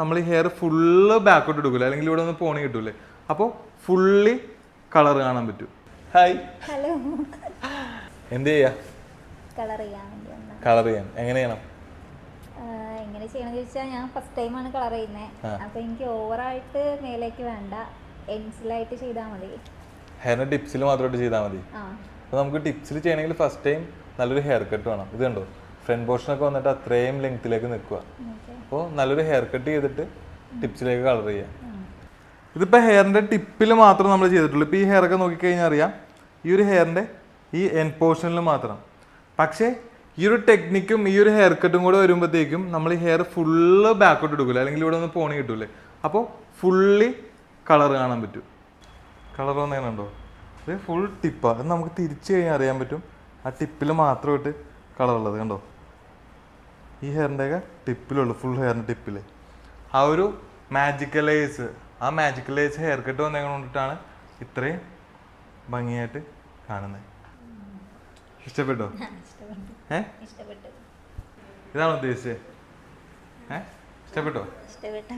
നമ്മൾ ഈ hair full ബാക്കോട്ട് എടുക്കില്ല അല്ലെങ്കിൽ ഇവിടെ ഒന്ന് പോണി കിട്ടൂലേ? അപ്പോൾ ഫുള്ളി കളർ കാണാൻ പറ്റും. ഹായ് ഹലോ എന്ത് ചെയ്യാ? കളർ ചെയ്യാൻ വേണ്ടി വന്ന കളർ ചെയ്യാൻ. എങ്ങനെ ചെയ്യണം? എങ്ങനെ ചെയ്യണമെന്ന് ചോദിച്ചാൽ ഞാൻ ഫസ്റ്റ് ടൈമാണ് കളർ ചെയ്യുന്നത് അപ്പോൾ എനിക്ക് ഓവറായിട്ട് മേലേക്ക് വേണ്ട. എൻസിലായിട്ട് ചെയ്താൽ മതി. ഹെയർ ടിപ്സിൽ മാത്രമായിട്ട് ചെയ്താൽ മതി. ആ. അപ്പോൾ നമുക്ക് ടിപ്സിൽ ചെയ്യണമെങ്കിൽ ഫസ്റ്റ് ടൈം നല്ലൊരു ഹെയർ കട്ട് വേണം. ഇത് കണ്ടോ? ഫ്രണ്ട് പോർഷനൊക്കെ വന്നിട്ട് അത്രയും ലെങ്ത്തിലേക്ക് നിൽക്കുക അപ്പോൾ നല്ലൊരു ഹെയർ കട്ട് ചെയ്തിട്ട് ടിപ്സിലേക്ക് കളർ ചെയ്യാം. ഇതിപ്പോൾ ഹെയറിന്റെ ടിപ്പിൽ മാത്രം നമ്മൾ ചെയ്തിട്ടുള്ളൂ. ഇപ്പോൾ ഈ ഹെയറൊക്കെ നോക്കിക്കഴിഞ്ഞാൽ അറിയാം ഈ ഒരു ഹെയറിന്റെ ഈ എൻ പോർഷനിൽ മാത്രം. പക്ഷേ ഈ ഒരു ടെക്നിക്കും ഈ ഒരു ഹെയർ കട്ടും കൂടെ വരുമ്പോഴത്തേക്കും നമ്മൾ ഈ ഹെയർ ഫുള്ള് ബാക്കോട്ട് എടുക്കില്ല അല്ലെങ്കിൽ ഇവിടെ ഒന്ന് പോണി കിട്ടൂലേ? അപ്പോൾ ഫുള്ളി കളർ കാണാൻ പറ്റും. കളർ വന്നേനുണ്ടോ? ഇത് ഫുൾ ടിപ്പാണ് അത് നമുക്ക് തിരിച്ചു കഴിഞ്ഞാൽ അറിയാൻ പറ്റും. ആ ടിപ്പിൽ മാത്രമായിട്ട് കളർ ഉള്ളത് കണ്ടോ? ഈ ഹെയറിന്റെയൊക്കെ ടിപ്പിലുള്ളു ഫുൾ ഹെയറിന്റെ ടിപ്പിൽ ആ ഒരു മാജിക്കലൈസ് ആ മാജിക്കലൈസ് ഹെയർ കട്ട് വന്നേക്കൊണ്ട് കൊണ്ടിട്ടാണ് ഇത്രയും ഭംഗിയായിട്ട് കാണുന്നത് ഇഷ്ടപ്പെട്ടോ? ഏഹ് ഏ? ഇതാണ് ഉദ്ദേശിച്ചത് ഏ? ഇഷ്ടപ്പെട്ടോ? ഇഷ്ടപ്പെട്ടു.